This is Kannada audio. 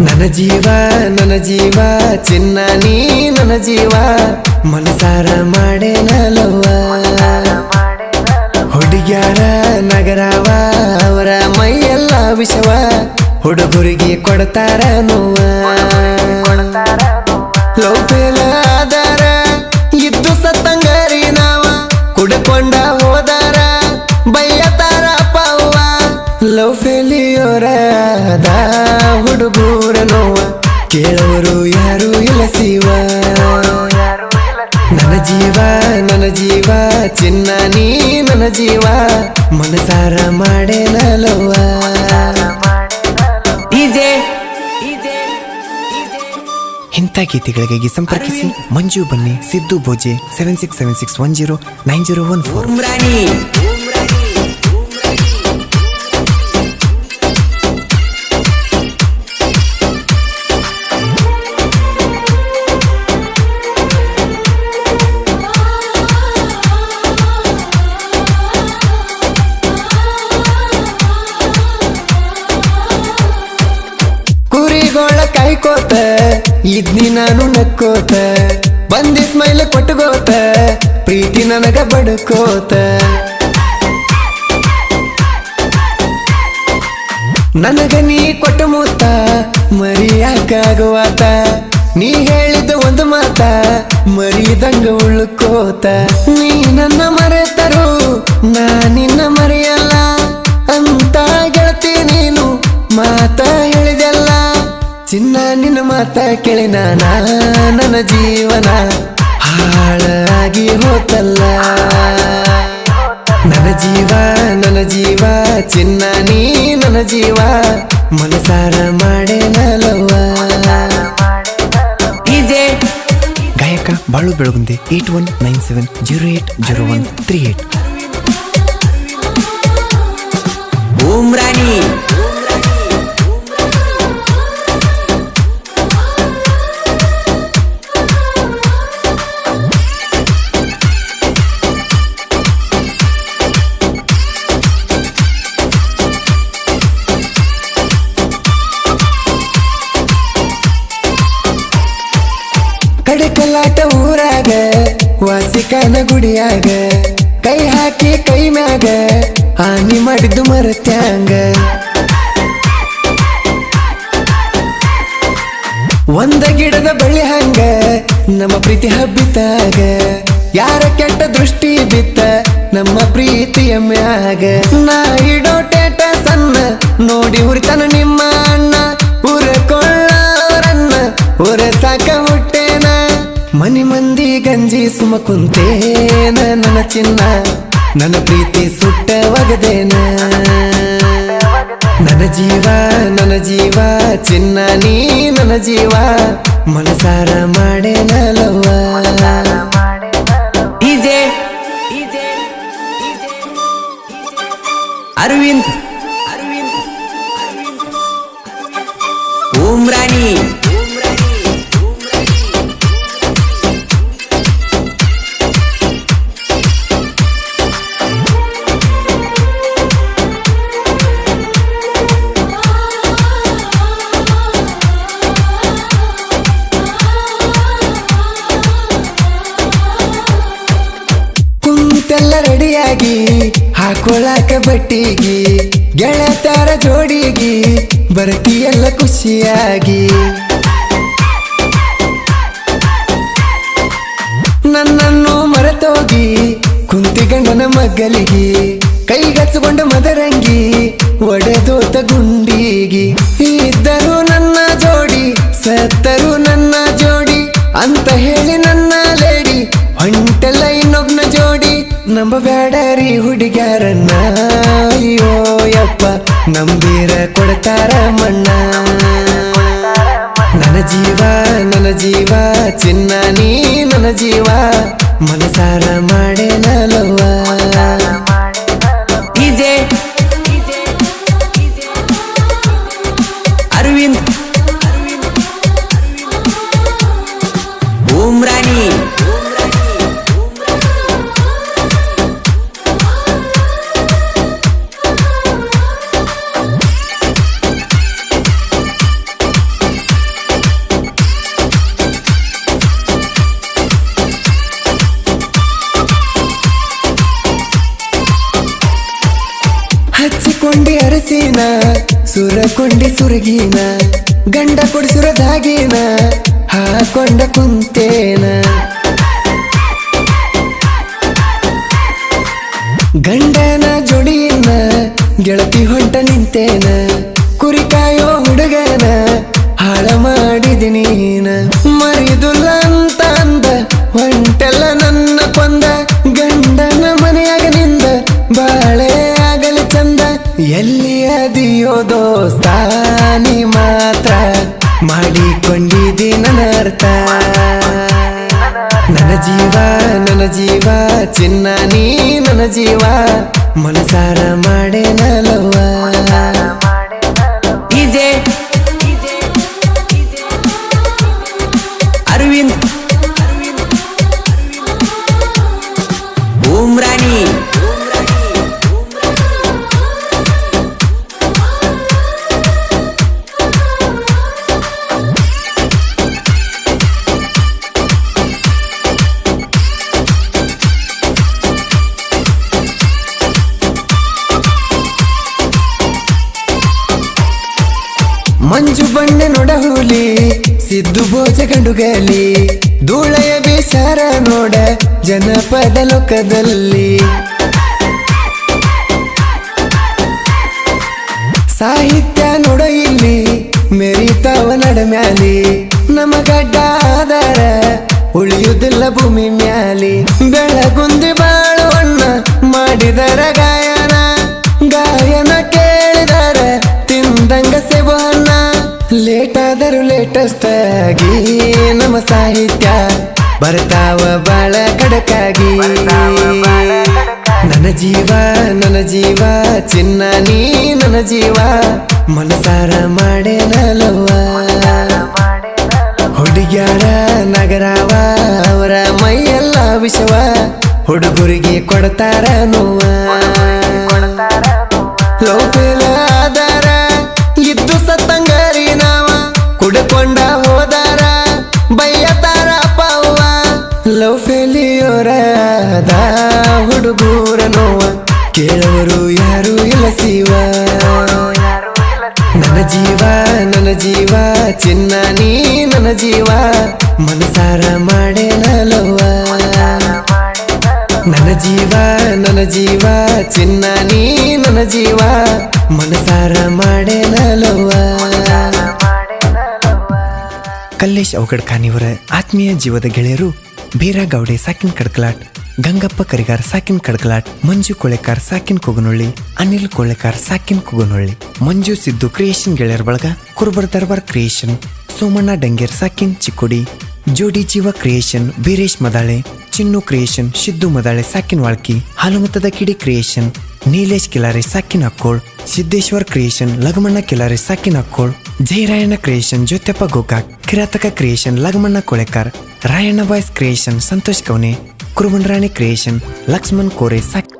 ನನ್ನ ಜೀವ ನನ್ನ ಜೀವ, ಚಿನ್ನ ನೀ ನನ್ನ ಜೀವ. ಮನಸಾರ ಮಾಡೇನಲ್ವ ಹುಡುಗ್ಯಾರ, ನಗರವ, ಅವರ ಮೈಯೆಲ್ಲ ವಿಷವ. ಹುಡುಗರಿಗೆ ಕೊಡ್ತಾರ ನೋವ. ಲವ್ ಫೇಲ್ ಆದಾರ, ಇದ್ದು ಸತ್ತಂಗರಿ ನಾವ. ಕುಡ್ಕೊಂಡ ಹೋದಾರ, ಬೈಯತಾರ ಪವ್ವ ಲವ್ ಫೇಲಿಯೋರ ಆದ ಹುಡುಗೂರ ನೋವ. ಕೇಳವರು ಯಾರು ಇಲ್ಲ ಶಿವ ನನ್ನ ಜೀವ ನನ್ನ ಜೀವ ಚಿನ್ನ ನೀ ನನ್ನ ಜೀವ. ಮನಸಾರ ಮಾಡೆ ಡಿಜೆ ಇಂಥ ಗೀತೆಗಳಿಗಾಗಿ ಸಂಪರ್ಕಿಸಿ ಮಂಜು ಬನ್ನಿ Siddu Bhoje seven six seven six one zero nine zero one four ಇದ್ನಿ ನಾನು ನಕ್ಕೋತ. ಬಂದಿ ಸ್ಮೈಲ್ ಕೊಟ್ಟಗೋತ ಪ್ರೀತಿ ನನಗ ಬಡ್ಕೋತ. ನನಗ ನೀ ಕೊಟ್ಟ ಮೂತ, ಮರಿಯಾಕಾಗುವಾತ. ನೀ ಹೇಳಿದ ಒಂದು ಮಾತ, ಮರಿದಂಗ ಉಳ್ಕೋತ. ನೀ ನನ್ನ ಮರೆತರು, ನಾ ನಿನ್ನ ಮರೆಯಲ್ಲ. ಅಂತ ಗೆಳತಿ ಮಾತ ಕೇಳಿ ನಾನ ನನ್ನ ಜೀವನ ಹಾಳಾಗಿ ಹೋತಲ್ಲ. ನನ್ನ ಜೀವ ನನ್ನ ಜೀವ ಚಿನ್ನ ನೀ ನನ್ನ ಜೀವ ಮನಸಾರ ಮಾಡೇನಲವ್ವ ನಲವ. ಗಾಯಕ Balu Belagunde eight one nine seven zero eight zero one three eight. ಬೂಮ್ರಾಣಿ. ಕಡಕಲಾಟ ಊರಾಗ, ವಾಸಿಕನ ಗುಡಿಯಾಗ, ಕೈ ಹಾಕಿ ಕೈ ಮ್ಯಾಗ, ಹಾನಿ ಮಾಡಿದ್ದು ಮರತ್ಯಾಂಗ. ಒಂದ ಗಿಡದ ಬಳಿ ಹಂಗ, ನಮ್ಮ ಪ್ರೀತಿ ಹಬ್ಬಿತಾಗ ಯಾರ ಕೆಟ್ಟ ದೃಷ್ಟಿ ಬಿತ್ತ, ನಮ್ಮ ಪ್ರೀತಿಯ ಮ್ಯಾಗ. ನಾ ಇಡೋ ಟೇಟ ಸಣ್ಣ, ನೋಡಿ ಉರಿತನ ನಿಮ್ಮ ಅಣ್ಣ. ಉರ ಸಾಕ ಹುಟ್ಟೇನ ಮನಿ ಮಂದಿ ಗಂಜಿ ಸುಮ ಕುಂತೇನ ನನ್ನ ಚಿನ್ನ. ನನ್ನ ಪ್ರೀತಿ ಸುಟ್ಟ ಒಗದೇನ. ನನ್ನ ಜೀವ ನನ್ನ ಜೀವ, ಚಿನ್ನ ನೀ ನನ್ನ ಜೀವ. ಮನಸಾರ ಮಾಡೇನಲವ್ವ ಡಿಜೆ ಅರವಿಂದ್ ಓಂ ಕುಂತೆಲ್ಲ ರೆಡಿಯಾಗಿ ಹಾಕೊಳಕ ಬಟ್ಟಿಗಿ, ಗೆಳತಾರ ಜೋಡಿಗಿ, ಬರ್ತಿಯಲ್ಲ ಖುಷಿಯಾಗಿ. ನನ್ನನ್ನು ಮರೆತೋಗಿ ಕುಂತಿ ಮಗಲಿಗೆ ಕೈಗಚ್ಚಿಕೊಂಡ ಮದರಂಗಿ, ಒಡೆದೋತ ಗುಂಡಿಗಿ. ಇದ್ದರು ನನ್ನ ಜೋಡಿ, ಸತ್ತರು ನನ್ನ ಜೋಡಿ, ಅಂತ ಹೇಳಿ ನನ್ನ ಲೇಡಿ ಹೊಂಟೆಲ್ಲ ಇನ್ನೊಬ್ನ ಜೋಡಿ ನಂಬಬೇಡರಿ ಹುಡುಗ್ಯಾರನ್ನ? ಅಯ್ಯೋ ಯಪ್ಪ, ನಂಬೀರ ಕೊಡ್ತಾರ ಮಣ್ಣ. ನನ್ನ ಜೀವ ನನ್ನ ಜೀವ, ಚಿನ್ನ ನೀ ನನ್ನ ಜೀವ. ಮನಸಾರ ಮಾಡೇನಲವ್ವ ಸುರಕೊಂಡಿ ಸುರಗೀನ, ಗಂಡ ಕೊಡಿಸುರದಾಗೇನ ಹಾಕೊಂಡ ಕುಂತೇನ. ಗಂಡನ ಜೋಡಿಯನ್ನ, ಗೆಳತಿ ಹೊಂಟ ನಿಂತೇನ, ಕುರಿ ಕಾಯೋ ಹುಡುಗನ, ಹಾಳ ಮಾಡಿದಿನೀನ ಮರಿದುಲ್ಲ ಅದಿಯೋ ದೋಸ್ತ, ನೀ ಮಾತ್ರ ಮಾಡಿಕೊಂಡಿದ್ದಿ ನನ್ನ ಅರ್ಥ. ನನ್ನ ಜೀವ ನನ್ನ ಜೀವ, ಚಿನ್ನ ನೀ, ನನ್ನ ಜೀವ, ಮನಸಾರ ಮಾಡೆ ನಲವ. ಅರವಿಂದ್ ಮಂಜು ನೋಡ ಹುಲಿ ಸಿದ್ದು ಭೋಜ ಗಂಡುಗಲಿ. ಧೂಳೆಯ ಬೇಸಾರ ನೋಡ ಜನಪದ ಲೋಕದಲ್ಲಿ. ಸಾಹಿತ್ಯ ನೋಡ ಇಲ್ಲಿ, ಮೆರಿತಾವ ನಡ ಮ್ಯಾಲಿ. ನಮಗಡ್ಡ ಆಧಾರ, ಉಳಿಯುವುದಿಲ್ಲ ಭೂಮಿ ಮ್ಯಾಲಿ. ಬೆಳಗುಂದಿ ಬಾಳುವಣ್ಣ ಮಾಡಿದರ ಲೇಟೆಸ್ಟ್ ಆಗಿ ನಮ್ಮ ಸಾಹಿತ್ಯ ಬರ್ತಾವ ಬಾಳ ಕಡಕಾಗಿ ನನ್ನ ಜೀವ ನನ್ನ ಜೀವ, ಚಿನ್ನ ನೀ, ನನ್ನ ಜೀವ, ಮನಸಾರ ಮಾಡೇನಲ್ವ ಹುಡುಗ್ಯಾರ ನಗರವ, ಅವರ ಮೈಯೆಲ್ಲ ವಿಷವ, ಹುಡುಗರಿಗೆ ಕೊಡ್ತಾರ ನೋವ. ಲೋಪೆಲ್ಲ ಆದಾರ ಲವ್ ಫೇಲಿಯೋರಾದ ಹುಡುಗೂರ ನೋವ ಕೇಳೋರು ಯಾರು ಇಲ್ಲ ಶಿವ ನನ್ನ ಜೀವ ನನ್ನ ಜೀವ, ಚಿನ್ನ ನೀ ನನ್ನ ಜೀವ. ಮನಸಾರ ಮಾಡೇನಲವ್ವ ನನ್ನ ಜೀವ ನನ್ನ ಜೀವ, ಚಿನ್ನ ನೀ ನನ್ನ ಜೀವ. ಮನಸಾರ ಮಾಡೇನಲವ್ವ ಕಲ್ಲೇಶ್ ಅವಗಡ್ ಖಾನಿಯವರ ಆತ್ಮೀಯ ಜೀವದ ಗೆಳೆಯರು ಬೀರಾಗೌಡೆ ಸಾಕಿನ್ ಕಡ್ಕಲಾಟ್, ಗಂಗಪ್ಪ ಕರಿಗಾರ್ ಸಾಕಿನ್ ಕಡ್ಕಲಾಟ್, ಮಂಜು ಕೊಳೆಕಾರ್ ಸಾಕಿನ್ ಕುಗನೊಳ್ಳಿ, ಅನಿಲ್ ಕೊಳೆಕಾರ್ ಸಾಕಿನ್ ಕುಗನೊಳ್ಳಿ, ಮಂಜು ಸಿದ್ದು ಕ್ರಿಯೇಷನ್ ಗೆಳೆಯರ್ ಬಳಗ ಕುರುಬರ್ ದರ್ಬಾರ್ ಕ್ರಿಯೇಷನ್ ಸೋಮಣ್ಣ ಡಂಗೇರ್ ಸಾಕಿನ್ ಚಿಕ್ಕೋಡಿ, ಜೋಡಿ ಜೀವ ಕ್ರಿಯೇಷನ್ ಬೀರೇಶ್ ಮದಾಳೆ ಚಿನ್ನು ಕ್ರಿಯೇಷನ್ ಸಿದ್ದು ಮದಾಳೆ, ಸಾಕಿನ ವಾಳ್ಕಿ ಹಾಲುಮತದ ಕಿಡಿ ಕ್ರಿಯೇಷನ್, ನೀಲೇಶ್ ಕಿಲಾರೆ, ಸಾಕಿನ ಅಕ್ಕೋಳ್, ಸಿದ್ದೇಶ್ವರ್ ಕ್ರಿಯೇಷನ್, ಲಗಮಣ್ಣ ಕಿಲಾರೆ, ಸಾಕಿನ Akkol, Jayarayanna creation, Jyotyappa Gokak, Kirataka creation, Lagamanna Kolekar, Rayanna boys creation, Santosh Kavane ಕುರುಬಂಡ್ರಾಣಿ creation, Lakshman Kore, ಸಾಕ್